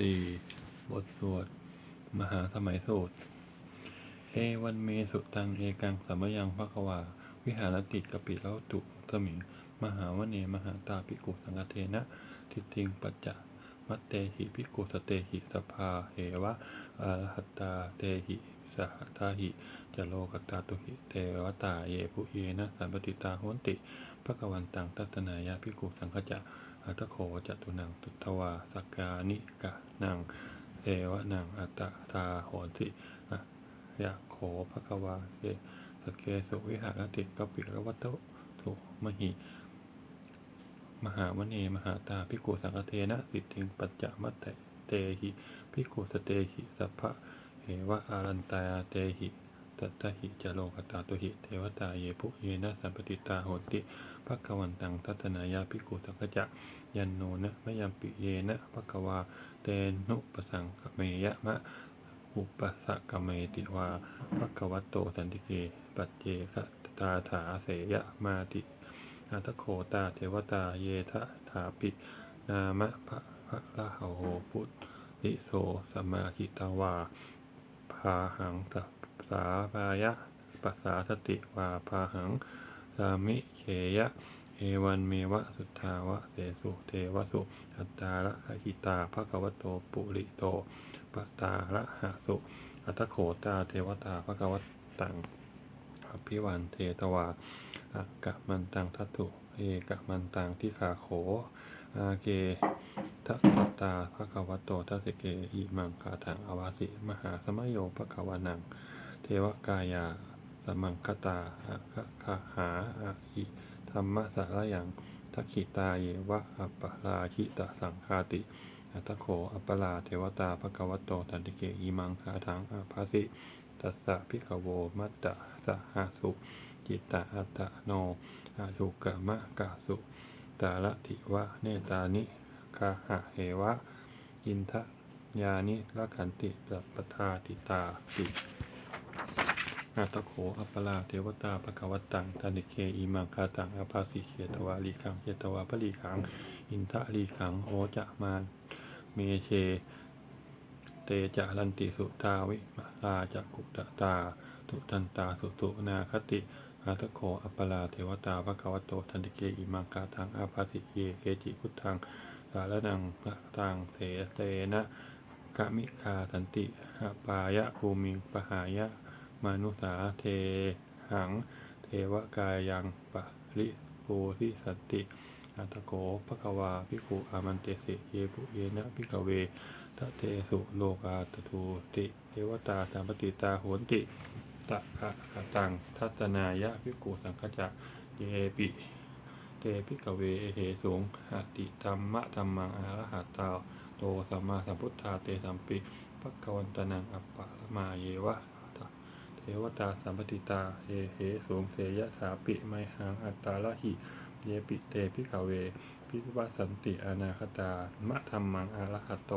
สี่บทสวด มหาสมัยสูตร เอวันเมสุตังเอกังสัมยังภควา วิหารติกปิแล้วตุสมิง มหาวเนมหาตาภิกุสังฆเทนะ ทิฏฐิงปัจจะมัตเตหิภิกุสเตหิสภาเหวะอารหัตตาเตหิสหทาหิจโลกตาตุหิเทวตาเยปุเยนะสัมปติตาโหนติภควันตังทัศนายาภิกุสังฆจะ อัตโขจตุนังตุทวาสักกานิกะนังเทวะนังอัตตตาโหนติอะยะโขภควาเยสเกสุวิหารติกปิรวัตถุมหิมหาวเนมหาตาภิกุสังเทนะสิทธิงปัจจมัตเตเตหิภิกุสเตหิสัพพะเหวะอารันตาเตหิ ตัตตหิจโลกตาตุหิเทวตาเยปุเยนะสัมปติตาโหติภควันตังทัตนายาภิกขุสังฆจะยันโนนะมะยัมปิเยนะภควาเตนุปสังกเมยะมะอุปสะกเมติวาภควัตโตสันติเกปัจเจกตาถาเสยะมาตินาทโคตาเทวตาเยทะถาปินามะพระพระละหโหพุทธิโสสมมาหิตาวาพาหังสั สาปายะปัสสาสติวาพาหัง สามิเขยะ เอวันเมวะสุทธาวะเสสุเทวสุอัตตาละหิตาภะควโตปุริโตปตาละหะสุอัตโขตาเทวตาภะควตังอภิวันเทตวาอากะมันตังทัตุเอกะมันตังที่ขาโขอาเกทะตะตาภะควโตทัสสิเกอิมังคาถังอวาสิ มหาสมโยภะควานัง วกายาสมังคตาอะคะหาอะอิธรรมะสารยังทักขิตาเยวะอัปปราชิตสังคาติอัตโขอัปปลาเทวตาภะควโตตันติเกอิมังคาถังอาภาสิตัสสะพิกโวมัตตะสหาสุ จิตตะอัตโนอายุกะมะกะสุตาละทิวะเนตานิกาหะเหวะ อินทะยานิละขันติสัพพทาติตาสิ นาตโขอัปปลาเทวตาภะคะวัตตังตานิเคอิมังคาตังอภาสิเขตวาลีขังเขตวาปลีขัง อินทะลีขังโอจะมานเมเช เตจะลันติสุตาวิมาลาจักุตตาตุตันตาสุตุนาคติอาทะโขอัปปลาเทวตาภะคะวโตทันติเกอิมังกาทังอาภาสิเยเกจิพุทธังสารนังละตังเสเตนะกะมิคาทันติหปายะภูมิงปหายะ มนุสาเทหัง เทวกายยังปะริปูทิสติอาทะโขภะคะวาภิกขุอามันเตสิเยปุเยนะภิกเวตะเทสุโลกาตทูติเทวตาสามปติตาโหนติตะคะกตังทัศนายะพิกุสังคจะเยปิเตพิกเวเหสูงหติธรรมะธรรมังอรหัตตาโตสัมมาสัมพุทธาเตสัมปิภควันตนังอัปปะมาเยวะ เทวตาสัมปติตาเยเหสูงเสยะสาปิไมหังอัตตาละหิเยปิเตพิกาเว พิวัสันติอนาคตามะธรรมังอาระหะโต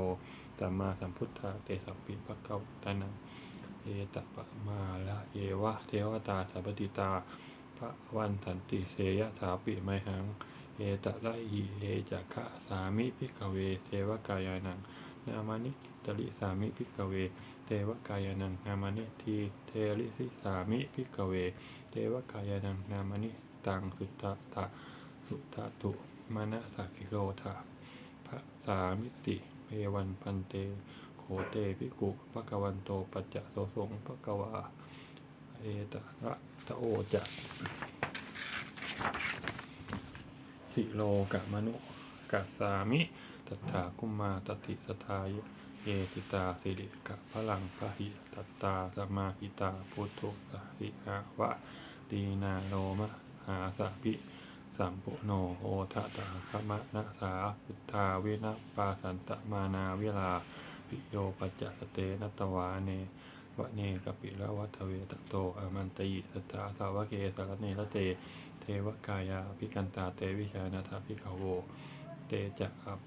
สัมมาสัมพุทธาเตสัพพิภะคะวตานังเอตปะมาละเยวะเทวตาสัพพติตาพระวันสันติเสยถาปิไมหังเอตะละหิเอจักะสามิพิกเวเทวกายานังนามานิตลิสามิพิกเวเทวกายานังนามานิทีเทลิสิสามิพิกเว เทวกายานังนามานิตังสุตตะสุตตะตุมานะสักิโลธาพระสามิติเอวันพันเตโขเตภิกขุภะคะวันโตปัจจะโสสงภะคะวาเอตระตะโอจะสิโลกะมนุกัสสามิตัฏฐากุมมาตติสทาย เยติตาสิริกะพลังพะหิตัตตาสมาหิตาพุทโธสหิหาวะดีนาโลมะหาสพิสัมปุโนโอทะตาคมะนะสาพุทธาเวนะปาสันตมานาเวลาปิโยปัจจสเตนัตวาเนวะเนกปิละวัตเวตโตอามันตยิสตตาสาวะเกสารเนละเต เทวกายาพิกันตาเตวิชานาถาพิขโว เตจะอัป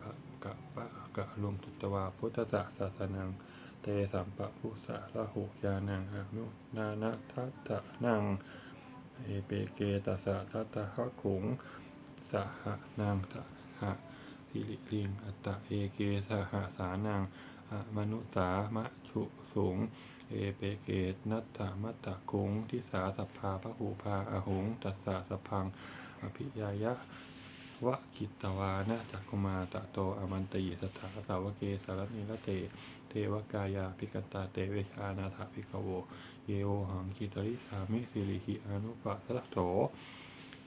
กะปะกะลุมตุตวาพุทธะศาสนัง เตสัมปะพุสะละหุยานังอนุนานะทัตตะนังเอเปเกตัสะทัตตะหะขุงสหนังทะหะสิริลิงอัตตะเอเกสหสานังอะมนุสามะชุสูง เอเปเกตนัตตะมัตตะคุงทิสาสัพพาพระหูพาอหงตัสสะสพพัง อภิยายะ วะคิตวานะจักกุมาตะโตอมันตยิสถาสาวเกสารนิละเต เทวกายาภิกตาเตเวชานาถาภิกขโว เยโอหังคิตริสามิสิริหิอนุปัสสะโถ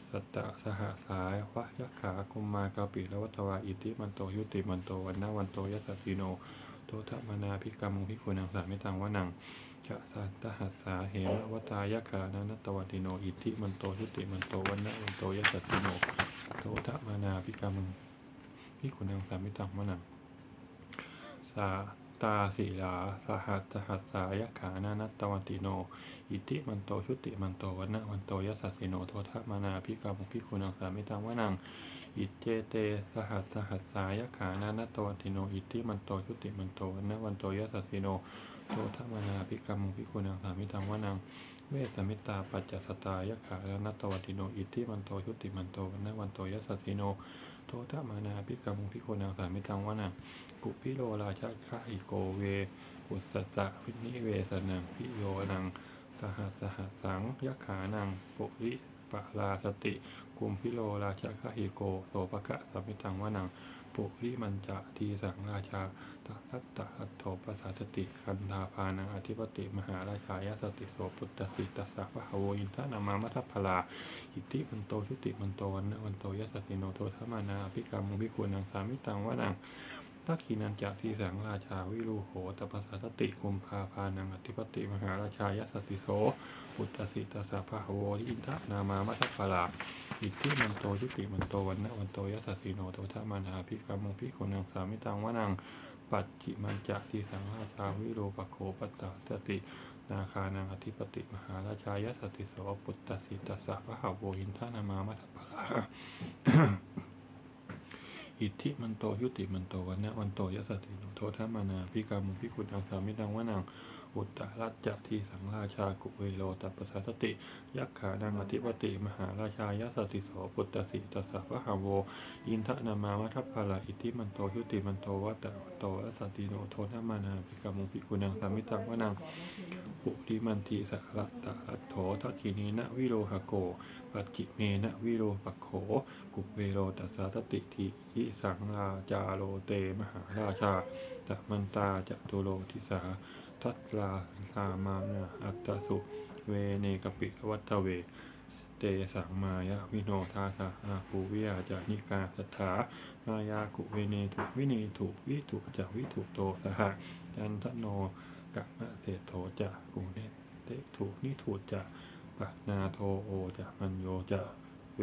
สัตตะสหสายวะยักขากุมมากาปิละวัตวาอิติมันโตยุติมันโตวันนาวันโตยัสสสิโนโตทะมนาภิกรรมงพิคุนังสามิตังวะนัง จะสัตหัสสาเหมะวตายกานานัตตวัติโน อิติมันโตยุติมันโตวันนาวันโตยัสสิโนโตทะมานาภิกรรมงพิคุนังสามิตังวะนังสาตาสีลาสหัสหัสสายขานานัตตวันติโน อิติมันโตชุติมันโตวันนะวันโตยัสสิโนโททะมานาพิกรรมพิคุณังสามิตังวะนัง อิเจเตสหัสสหัสสายขานานัตตวันติโน อิติมันโตชุติมันโตวันนะวันโตยัสสิโน โททะมานาพิกรรมพิคุณังสามิตังวะนังเวสมิตาปัจจสตายขานานัตวันติโนอิติมันโตชุติมันโตวันนวันโตยัสสิโน โททะมานาพิกรรมพิคุณังสามิตังวะนังกุพิโลราชาคาอิโกเวปุสสะวินิเวสนังพิโยนังสหัสสหัสสังยขานังปุริปะลาสติ กุมพิโลราชาคาหิโกโสภกะสัมมิตังวะนังปุริมันจะทีสังราชาตทัตตะอัตโถปสาสติคันธาพานังอธิปติมหาราชายสติโสปุตตสิตัสสะพะหโวอินทนามามัทพลาอิติมันโตชุติมันโตวันนะวันโตยัสสสิโนโทธมานาภิกรรมงพิคุณังสามิตังวะนัง ทักขีนันจากทีสังราชาวิรูโหตปสาสติกุมภาพานังอธิปติมหาราชายสติโสปุตตสิตสสะพะโวทิินทะนามามัทพลาอิทธิมันโตยุติมันโตวันนะวันโตยัสสสิโนโตทะมานาภิกรรมงพิคุนังสามิตังวะนังปัจจิมันจากทีสังราชาวิโรปโคปัตตาสตินาคานังอธิปติมหาราชายสติโสปุตตสิตสสะพะโวอินทะนามามัทพลา อิทธิมันโตยุติมันโตวันนะวันโตยสสติโนโทธมานาพิกามุพิคุณอังสามิดังวะนังอุตตรัจจะทีสังราชากุเวโลตัปสาสติ ยักขานังอธิปติมหาราชายสติโสปุตตสิตัสสะวะหาโว อินทนามาวัฏพาลาอิทธิมันโตยุติมันโตวัตตโตยสสติโนโทธมานาพิกามุพิคุณอังสามิดังวะนัง ปุริมันทีสระตะอัตโถทักขินีนะวิโรหโก ปัจจิเมนะวิโรปโข กุเวโรตัสสาสติทิยิสังราจาโลเตมหาราชาตะมันตาจะตุโลทิสา ทัตลาสามานอัตสุ เวเนกปิวัตเวเตสังมายาวิโนทาสาอาภูวิยาจานิกาสถามายากุเวเนถุวินีถุวิถุจะวิถุโตสหจันทโน กะมะเศโถจะกุเนเตถุนิถุจะปะนาโทโอจะมันโยจะเว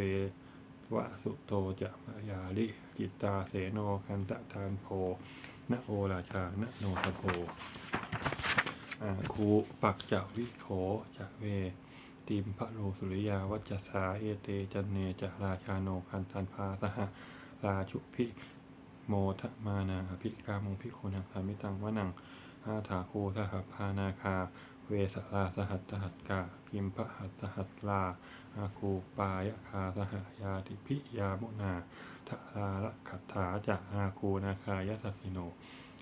วะสุโตจะมายาลิจิตตาเสโนคันตะทานโพนะโอราชานะโนทโพอาคูปักจะวิโขจะเวติมพระโลสุริยาวัจสาเอเตจันเนจะราชาโนคันตันพาสหราชุพิโมทะมานาอภิกามุพิโคนังสามิตังวะนัง อาถาโคสหพานาคา เวสลาสหัตหัตกาพิมพหัตหัตลาอาคูปายคาสหายาติพิยามุนาทะลาลขัตถาจะอาคูนาคายสสสิโน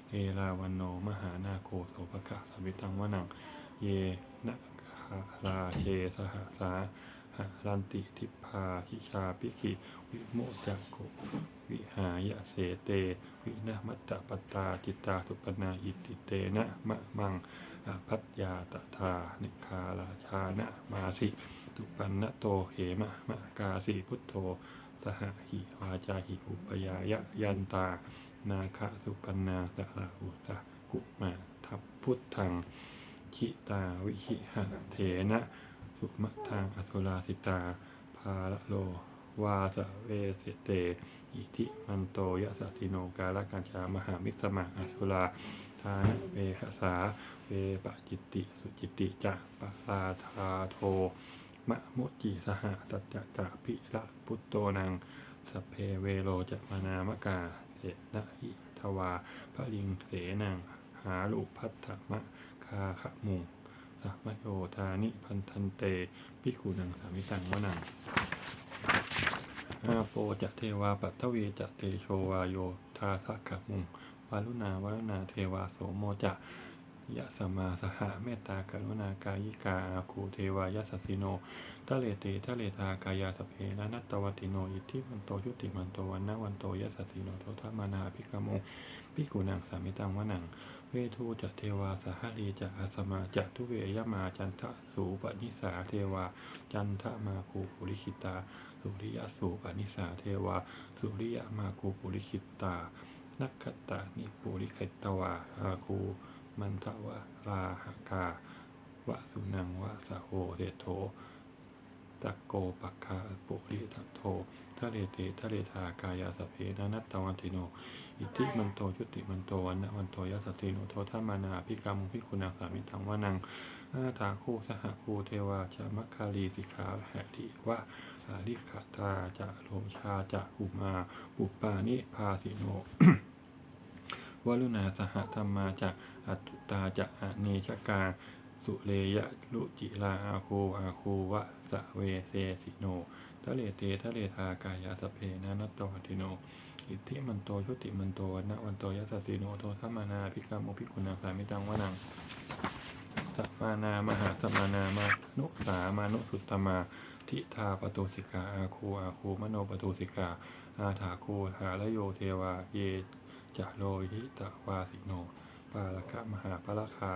เอราวันโนมหานาโคโสภกะสมิตังวะนัง เยนะคาราเชสหสาหารันติทิพาชิชาปิขิวิโมจักโกวิหายะเสเต วินะมัตตปตาจิตตาสุปนาอิติเตนะมะมังอาพัตยาตถานิคาราชานะมาสิตุปันนโตเหมะมะกาสิพุทโธสหหิวาจาหิอุปยายะยันตา นาคะสุปันนาสลาอุตะกุมาทัพพุทธังชิตาวิชิหะเถนะ สุมะทางอสุราสิตา ภาละโล วาสเวเสเต อิทิมันโตยะสสสิโนกาลกัญชามหามิสมาอสุราทานเวคสาเวปจิติ สุจิติจะปะลาทาโท มะมุจิสหสัจจะจะพิระพุตโตนังสเพเวโรจะมานามกาเสนะหิทวาพระลิงเสนังหาลุพัทธมะคาขะมุงสัมโยธานิพันธันเตพิกุนังสามิตังวะนัง อาโปจะเทวาปัทวีจะเตโชวาโยทาสักขมุงวารุณาวารุณาเทวาโสโมจะยะสมาสหะเมตตากรุณากายิกาอาคูเทวายสสสิโนทะเลเตทะเลทากายาสเพนะนัตตวติโนอิทธิมันโตยุติมันโตวันนวันโตยสสสิโนโทธามานาภิกขโมภิกขุนังสามิตังวนัง เวทูจะเทวาสหรีจะอาสมาจะทุเวยมาจันทะสูปนิสาเทวา จันทมาคูปุริคิตา สุริยสูปนิสาเทวา สุริยมาคูปุริคิตา นักขตานิปุริคิตวาอาคูมันทวาราหกาวะสุนังวะสะโหเรโทตะโกปักคาปุริทัตโททะเลเตทะเลทากายาสเพนะนัตตวันติโน อิทธิมันโตยุติมันโตวันนะวันโตยสติโนโทธามานาพิกรรมพิคุณังสามิทังวานังอาถาคู่สหคูเทวาจะมัคคารีสิกขาแหติวะอาลิขาตาจะโลชาจะอุมาปุปปานิพาสิโนวรุณาสหธรรมาจะอัตตุตาจะอเนชกาสุเลยะลุจิลาอาคูอาคูวะสะเวเสสิโน ทะเลเตทะเลทากายาสพเพนะนัตโตวัติโน อิทธิมันโตชุติมันโตวันนะวันโตยัสสสิโนโทธรรมานาภิกขโมภิกขุนาสามิตังวะนังสัมมานามหาสัมมานามานุสามานุสุตตมาทิทาปตุสิกาอาคูอาคูมโนปตุสิกา อาถาคูหาลโยเทวาเยจะโลหิตวาสิโน ปาลคะมหาปะละคา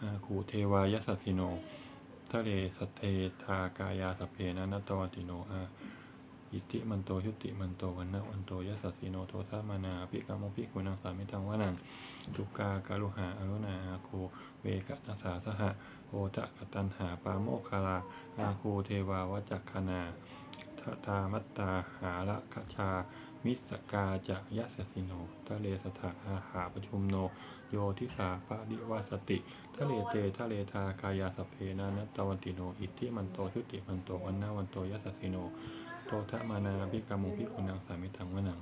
อาคูเทวายัสสสิโน ทะเลสเททากายาสเพนะนตวันติโนอาอิทธิมันโตยุติมันโตวันนะวันโตยัสสสิโนโทธามานาภิกขโมภิกุนังสามิทังวานังทุกาการุหาอรุณาอาโคเวกัสสาสหะโอตะกตันหาปาโมคาราอาโคเทวาวัจักคณาทตามัตตาหาละคชา มิสกาจะยัสสิโน ทะเลสถาอาหาประชุมโน โยทิสาปะริวาสติ ทะเลเต ทะเลทากายาสเพนานัตตวันติโน อิทธิมันโตชุติมันโตวันนาวันโตยัสสิโนโตทะมานาภิกามุภิกุนังสามิทังวนัง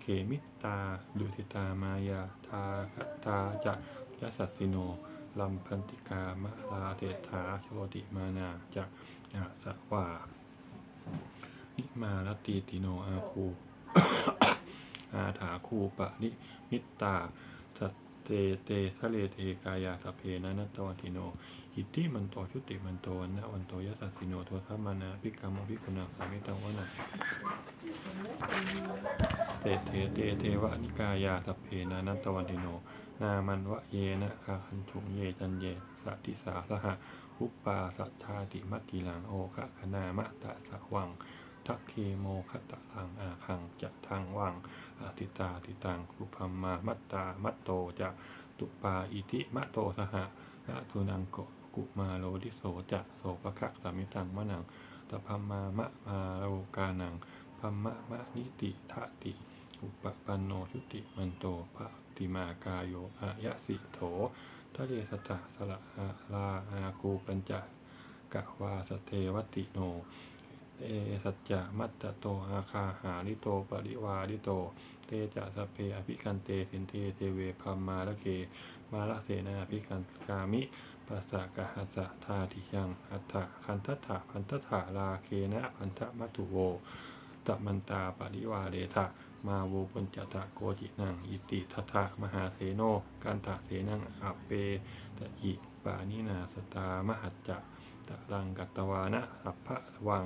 เขมิตาดุสิตามายาทาคตาจะยัสสสิโนลัมพันติกามะลาเทถาโชติมานาจะอาสวานิมาลตีติโนอาคู อาถาคูปะนิมิตตาสัตเตเตทะเลเทกายาสเพนะนัตตวันติโนอิทธิมันโตชุติมันโตวันนะวันโตยัสสสิโนโทธรรมานาภิกรรมภิกุณาสามิตังวนะเตเทเตเทวะนิกายาสเพนะนัตตวันติโน นามันวะเยนะคาคันชุงเยจันเยสติสาสหะอุปปาสัทธาติมักกิลังโอคะคณามะตะสะวัง ทักเคโมคตะลังอาคังจะทางวังอาติตาติตังอุพัมมามัตตามัตโตจะตุปาอิติมะโตสหะละทุนังโกกุมาโลดิโสจะโสปะคะสามิตังมะนังตพัมมามะมาโลกานังพัมมะมะนิติทะติ อุปปันโนชุติมันโตภะติมากาโยอายะสิโถทะเลสตะสละอาลาอาคูปัญจกะวาสเทวติโน เอสัจจะมัตตโตอาคาหาริโตปริวาริโต เตจะสเพอภิคันเตสินเทเทเวพัมมาละเคมาละเสนาภิคันกามิปัสสะกะหัสสะทาทิยังอัฏฐะคันทัฏฐะพันทัฏฐะลาเคนะพันทะมัตุโวตมันตาปริวาเรทะมาโวปุญจตะโกจินังอิติทัทะมหาเสโนกันตะเสนังอัปเปตะอิปานินาสตามหัจจะตะลังกัตวานะสัพพะวัง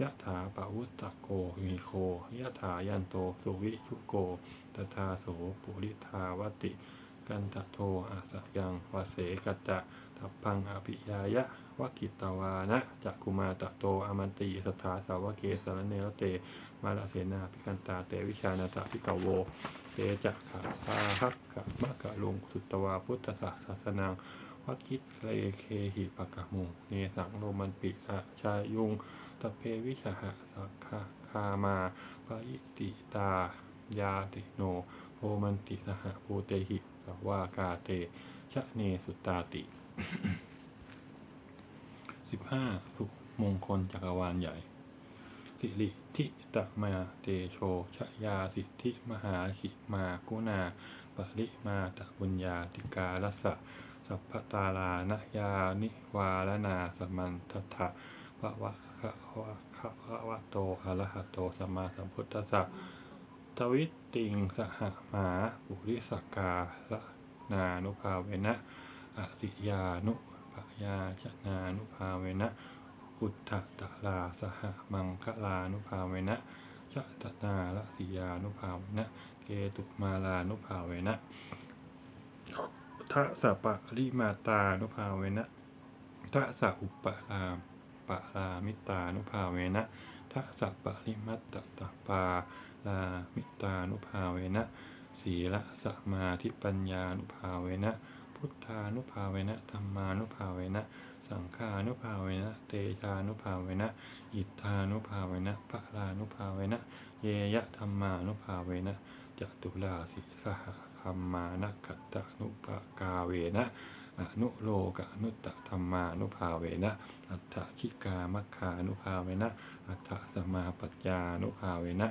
ยะถาปะวุตตะโกมีโคยะถายันโตสุวิชุโกตถาโสปุริทาวติ กันตะโทอาสยังวเสกจะทัพพังอภิยายะวกิตวานะจักกุมาตะโตอมันติสถาสาวเกสารเนรเต มาลาเสนาพิกันตาเตวิชานาตาพิกาโวเตจักขาพาหักกะมะกะลุงสุตตวาพุทธศาสนัง วัคิดเลเคหิปะกะมุงเนสังโรมันปิอะชายุงตะเพวิชหะสักขะคามาปะอิติตายาติโนโพมันติสหภูเตหิสวากาเตชะเนสุตาติสิบห้าสุมงคลจักรวาลใหญ่ สิริทิตะมาเตโชชยาสิทธิมหาขิมากุณาปริมาตะบุญญาติกาลัสสะ สัพพตาลานยานิวาลนาสมันทัฏฐะภะวะคะวะคะวะโตอะระหะโตสัมมาสัมพุทธัสสะทวิตติงสหหมาปุริสกาละนานุภาเวนะอสิยานุปยาชนานุภาเวนะอุทธตะลาสหมังคลานุภาเวนะชะตนาละสิยานุภาเวนะเกตุมาลานุภาเวนะ ทะสะปะริมาตานุภาเวนะทะสะอุปรามปะรามิตานุภาเวนะทะสะปริมัตตตปารามิตานุภาเวนะสีละสมาธิปัญญานุภาเวนะ พุทธานุภาเวนะธรรมานุภาเวนะ สังฆานุภาเวนะ เตชานุภาเวนะ อิทธานุภาเวนะพระลานุภาเวนะ เยยะธรรมานุภาเวนะจตุลาสิสหธ รรมานัคขตะนุปกาเวนะอนุโลกอนุตตธรรมานุภาเวนะ อัฏฐคิกามัคคานุภาเวนะ อัฏฐสมาปัญญานุภาเวนะ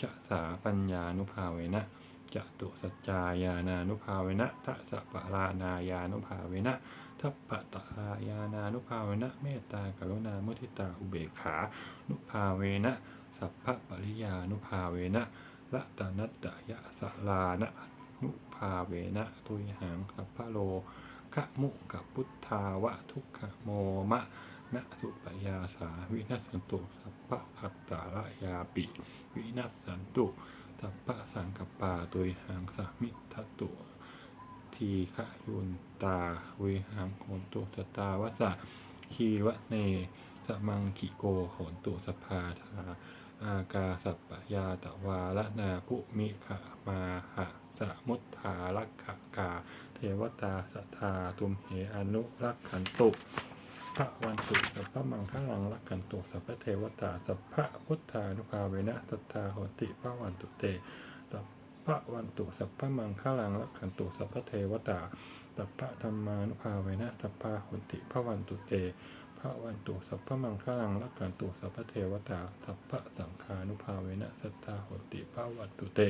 จะสาปัญญานุภาเวนะจะตุสัจจายานานุภาเวนะทัสปะรานายานุภาเวนะทัปปะตะายานานุภาเวนะ เมตตากรุณามุทิตาอุเบกขา นุภาเวนะ สัพพะปริยานุภาเวนะละตนัตตยะสลานะ นุภาเวนะตุยหังสัพพะโลขะมุกับพุทธาวะทุกขโมมะนะสุปยาสาวินัสสันตุสัพพะอัตตาระยาปิ วินัสสันตุสัพพะสังกปาตุยหังสมิทัตุทีขะยุนตาวิหังโหนตุสตาวะสะคีวะเนสมังคิโกโหนตุสภาธาอากาสัปปยาตวาละนาภุมิขะมาหะ สมุทธาลักขกา เทวตาสัทธาตุมเหอนุรักขันตุพระวันตุสัพพมังคลังรักขันตุสัพพเทวตาสัพพพุทธานุภาเวนะสัทธาโหติพระวันตุเตสัพพวันตุสัพพมังคลังรักขันตุสัพพเทวตาสัพพธรรมานุภาเวนะสัพพะโหติพระวันตุเตพระวันตุสัพพมังคลังรักขันตุสัพพเทวตาสัพพสังฆานุภาเวนะสัทธาโหติพระวันตุเต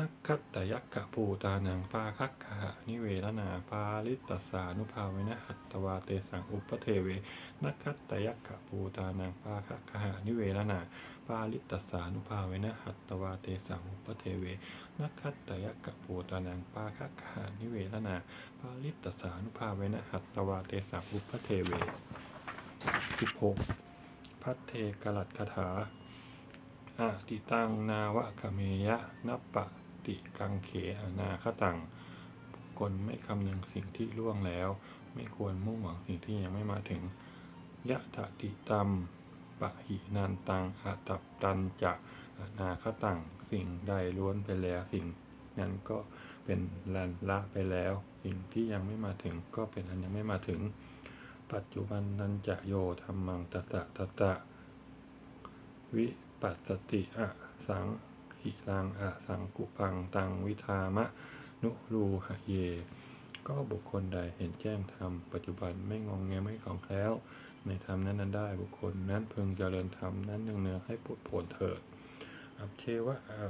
นักขัตตยักขะภูตานังปาคักขะนิเวรนาปาลิตตสานุภาเวนะหัตตวาเตสังอุปเทเว นักขัตตยักขะภูตานังปาคักขะนิเวรนาปาลิตตสานุภาเวนะหัตตวาเตสังอุปเทเว นักขัตตยักขะภูตานังปาคักขะนิเวรนาปาลิตตสานุภาเวนะหัตตวาเตสังอุปเทเวสิบหกพัทเทกลัดคาถาอาติตังนาวะคเมยะนัปปะ ติกังเขอนาคตังคคลไม่คำนึงสิ่งที่ล่วงแล้ว ไม่ควรมุ่งหวังสิ่งที่ยังไม่มาถึงยะถติตัมปะหินันตังอาตับตันจะอนาคตังสิ่งใดล้วนไปแล้วสิ่งนั้นก็เป็นลันละไปแล้ว สิ่งที่ยังไม่มาถึงก็เป็นอันยังไม่มาถึง ปัจจุบันนันจะโยธรรมังตตะตตะ วิปัสสติอะสัง หิรังอะสังกุปังตังวิธามะ นุรูหะเย ก็บุคคลใดเห็นแจ้งธรรมปัจจุบันไม่งองแงไม่ของแคล้ว ในธรรมนั้นนั้นได้บุคคลนั้นพึงเจริญธรรมนั้นเนืองๆให้ผุดผลเถิด อัปเชวะอา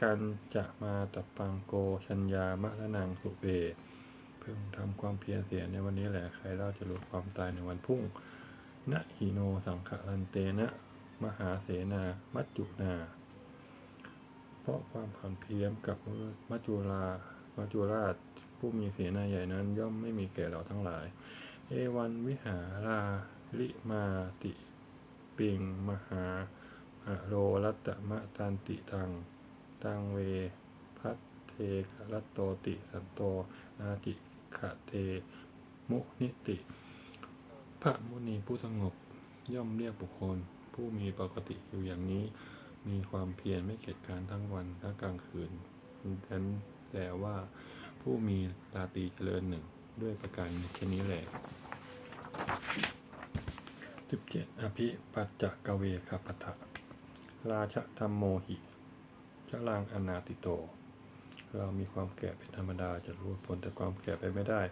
กันจะมาตะปังโกชัญญามะละนังสุเบพึงทำความเพียรเสียในวันนี้แหละใครเล่าจะรู้ความตายในวันพุ่งนะหิโนสังขลันเตนะ มหาเสนา มัจจุนา เพราะความผันเพียมกับมัจจุรามัจจุราช ผู้มีเสนาใหญ่นั้นย่อมไม่มีแก่เราทั้งหลาย เอวันวิหาราลิมาติปิงมหาอโรรัตตมะตันติตัง ตังเวพัทเทกรัตโตติสันโตอาติขะเท มุนิติ พระมุนีผู้สงบย่อมเรียกบุคคล ผู้มีปกติอยู่อย่างนี้ มีความเพียรไม่เกียจการทั้งวันและกลางคืนนั้นแต่ว่าผู้มีราตรีเจริญหนึ่งด้วยประการเช่นนี้แหละสิบเจ็ดอภิปัจจกเวคปัฏะราชธรรมโมหิชลังอนาติโต เรามีความแก่เป็นธรรมดาจะรู้ผลแต่ความแก่ไปไม่ได้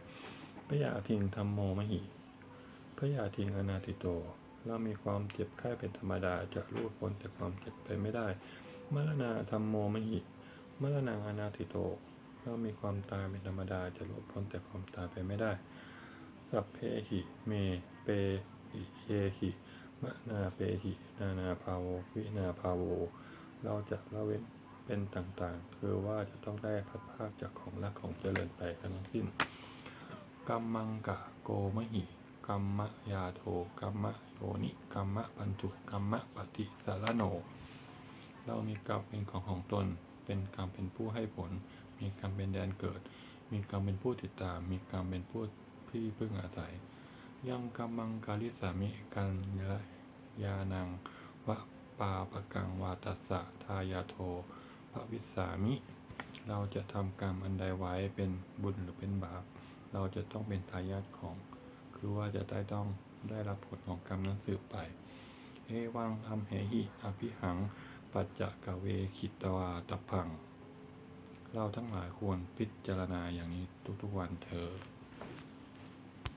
พระยาทิงธรรมโมมหิพระยาทิงอนาติโต เรามีความเจ็บไข้เป็นธรรมดาจะรู้พ้นจากความเจ็บไปไม่ได้ มรณาธรรมโมมหิมรณาอนาติโตเรามีความตายเป็นธรรมดาจะรู้พ้นจากความตายไปไม่ได้ สัพเพหิเมเปหิเยหิมะนาเปหินานาภาโววินาภาโว เราจะละเว้นเป็นต่างๆ คือว่าจะต้องได้พัดภาคจากของรักของเจริญไปทั้งสิ้นกัมมังกะโกมหิกัมมะยาโทกัมมะ โยนิกัมมะปันจุกัมมะปฏิสารโน เรามีกรรมเป็นของของตน เป็นกรรมเป็นผู้ให้ผล มีกรรมเป็นแดนเกิด มีกรรมเป็นผู้ติดตาม มีกรรมเป็นผู้ที่พึ่งอาศัย ยังกรรมังกาลิสามิกันละยานังวะปาปะกังวาตัสสะทายาโทภวิสามิ เราจะทำกรรมอันใดไว้เป็นบุญหรือเป็นบาป เราจะต้องเป็นทายาทของ คือว่าจะได้ต้อง ได้รับผลของกรรมนั้นสืบไป เอวังทำเหหิ อภิหัง ปัจจกเวขิตวาตพัง เราทั้งหลายควรพิจารณาอย่างนี้ทุกๆวันเธอ